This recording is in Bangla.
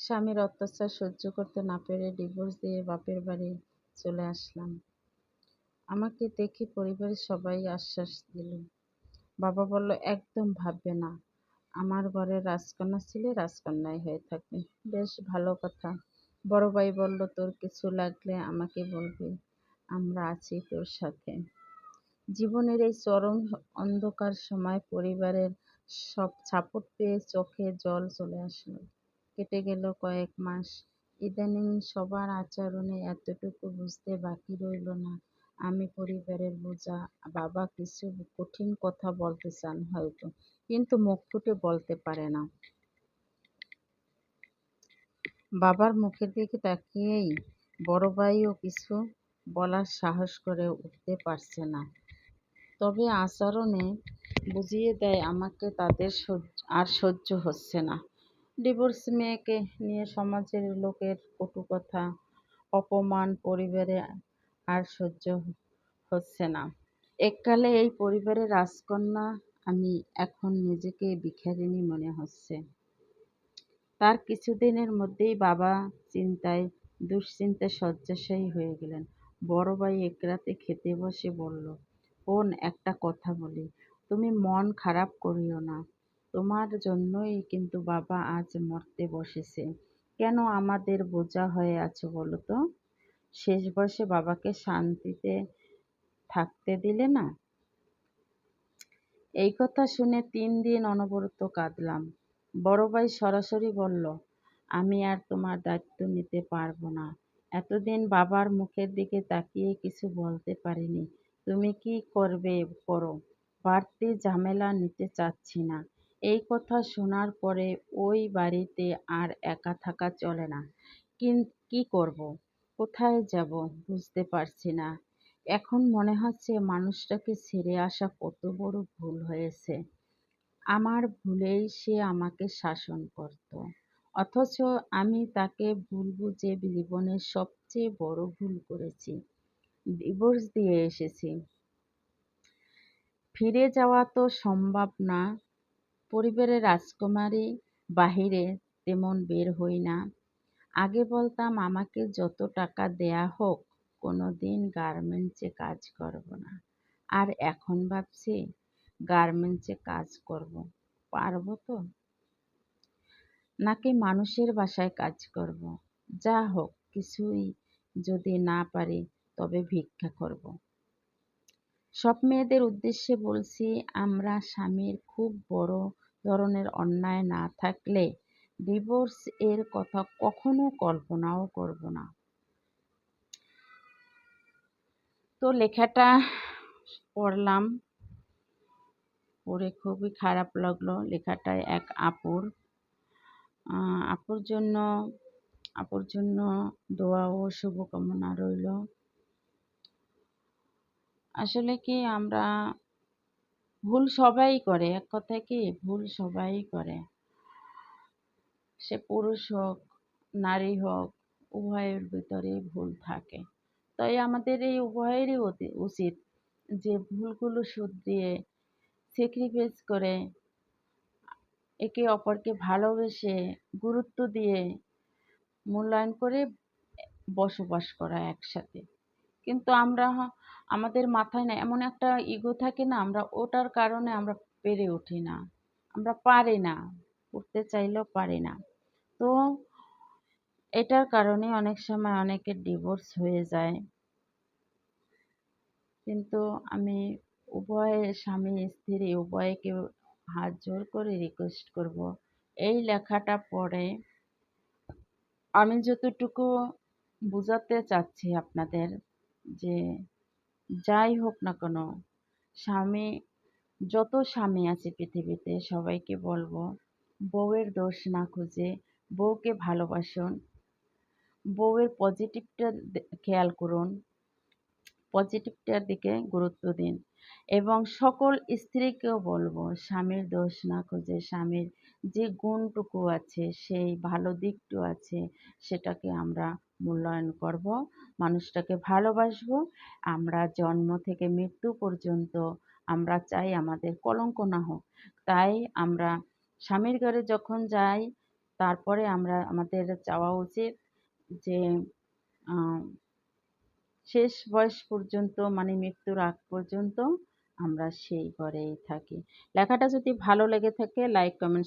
স্বামীর অত্যাচার সহ্য করতে না পেরে ডিভোর্স দিয়ে বাপের বাড়ি চলে আসলাম। আমাকে দেখে পরিবারের সবাই আশ্বাস দিল। বাবা বলল, একদম ভাববে না। আমার ঘরের রাজকন্যা ছিলে রাজকন্যাই হয়ে থাকবে। বেশ, ভালো কথা। বড় ভাই বলল, তোর কিছু লাগলে আমাকে বলবি। আমরা আছি তোর সাথে। জীবনের এই চরম অন্ধকার সময় পরিবারের সব সাপোর্ট পেয়ে চোখে জল চলে আসলো। কেটে গেল কয়েক মাস। ইদানিং সবার আচরণে এতটুকু বুঝতে বাকি রইল না। আমি পরিবারের বোঝা, বাবা কিছু কঠিন কথা বলতে চান হয়তো, কিন্তু মুখ ফুটে বলতে পারে না। বাবার মুখের দিকে তাকিয়েই বড় ভাইও কিছু বলার সাহস করে উঠতে পারছে না। তবে আচরণে বুঝিয়ে দেয়, আমাকে তাদের আর সহ্য হচ্ছে না। ডিভোর্স মেয়েকে নিয়ে সমাজের লোকের কটু কথা, অপমান, পরিবারে আর সহ্য হচ্ছে না। এককালে এই পরিবারের রাজকন্যা আমি এখন নিজেকে ভিখারিনী মনে হচ্ছে। তার কিছুদিনের মধ্যেই বাবা চিন্তায় দুশ্চিন্তায় শয্যাশায়ী হয়ে গেলেন। বড় ভাই এক রাতে খেতে বসে বলল, বোন, একটা কথা বলি। তুমি মন খারাপ করিও না। তোমার জন্যই কিন্তু বাবা আজ মরতে বসেছে। কেন আমাদের বোঝা হয়ে আছো বলো তো? শেষ বয়সে বাবাকে শান্তিতে থাকতে দিলে না? এই কথা শুনে তিন দিন অনবরত কাঁদলাম। বড় ভাই সরাসরি বলল, আমি আর তোমার দায়িত্ব নিতে পারব না। এতদিন বাবার মুখের দিকে তাকিয়ে কিছু বলতে পারিনি। তুমি কি করবে করো? বাড়তি ঝামেলা নিতে চাচ্ছি না। এই কথা শোনার পরে ওই বাড়িতে আর একা থাকা চলে না। কি করব? কোথায় যাব বুঝতে পারছি না। এখন মনে হচ্ছে মানুষটাকে ছেড়ে আসা কত বড় ভুল হয়েছে। আমার ভুলেই সে আমাকে শাসন করত। অথচ আমি তাকে ভুল বুঝে জীবনের সবচেয়ে বড় ভুল করেছি। ডিভোর্স দিয়ে এসেছি। ফিরে যাওয়া তো সম্ভব না। পরিবারের রাজকুমারী বাহিরে তেমন বের হই না। আগে বলতাম, আমাকে যত টাকা দেয়া হোক কোনো দিন গার্মেন্টসে কাজ করব না। আর এখন ভাবছি, গার্মেন্টসে কাজ করব, পারব তো? নাকি মানুষের বাসায় কাজ করব? যা হোক, কিছুই যদি না পারি, তবে ভিক্ষা করব। সব মেয়েদের উদ্দেশ্যে বলছি, আমরা স্বামীর খুব বড় ধরনের অন্যায় না থাকলে ডিভোর্স এর কথা কখনো কল্পনাও করব না। তো লেখাটা পড়লাম, পড়ে খুবই খারাপ লাগল। লেখাটায় এক আপুর। আপুর জন্য আপুর জন্য দোয়া ও শুভকামনা রইল। আসলে কি আমরা ভুল সবাই করে? এক কথায় কি? ভুল সবাই করে। সে পুরুষ হোক, নারী হোক, উভয়ের ভিতরে ভুল থাকে। তাই আমাদের এই উভয়েরই উচিত যে ভুলগুলো শুধরিয়ে স্যাক্রিফাইস করে একে অপরকে ভালোবেসে গুরুত্ব দিয়ে মূল্যায়ন করে বসবাস করা একসাথে। কিন্তু আমরা আমাদের মাথায় না এমন একটা ইগো থাকে না, আমরা ওটার কারণে আমরা পেরে উঠি না, আমরা পারি না, উঠতে চাইলেও পারি না। তো এটার কারণে অনেক সময় অনেকের ডিভোর্স হয়ে যায়। কিন্তু আমি উভয় স্বামী, স্ত্রী উভয়কে হাত জোর করে রিকোয়েস্ট করব। এই লেখাটা পড়ে আমি যতটুকু বোঝাতে চাচ্ছি আপনাদের যে যাই হোক না কেন, স্বামী, যত স্বামী আছে পৃথিবীতে, সবাইকে বলব, বউয়ের দোষ না খুঁজে বউকে ভালোবাসুন। বউয়ের পজিটিভটা খেয়াল করুন। পজিটিভটার দিকে গুরুত্ব দিন। এবং সকল স্ত্রীকেও বলব, স্বামীর দোষ না খুঁজে স্বামীর যে গুণটুকু আছে, সেই ভালো দিকটু আছে, সেটাকে আমরা মূল্যায়ন করব, মানুষটাকে ভালোবাসবো। আমরা জন্ম থেকে মৃত্যু পর্যন্ত আমরা চাই আমাদের কলঙ্ক না হোক। তাই আমরা স্বামীর ঘরে যখন যাই, তারপরে আমরা আমাদের চাওয়া উচিত যে শেষ বয়স পর্যন্ত মানে মৃত্যুর আগ পর্যন্ত আমরা সেই ঘরেই থাকি। লেখাটা যদি ভালো লেগে থাকে লাইক কমেন্ট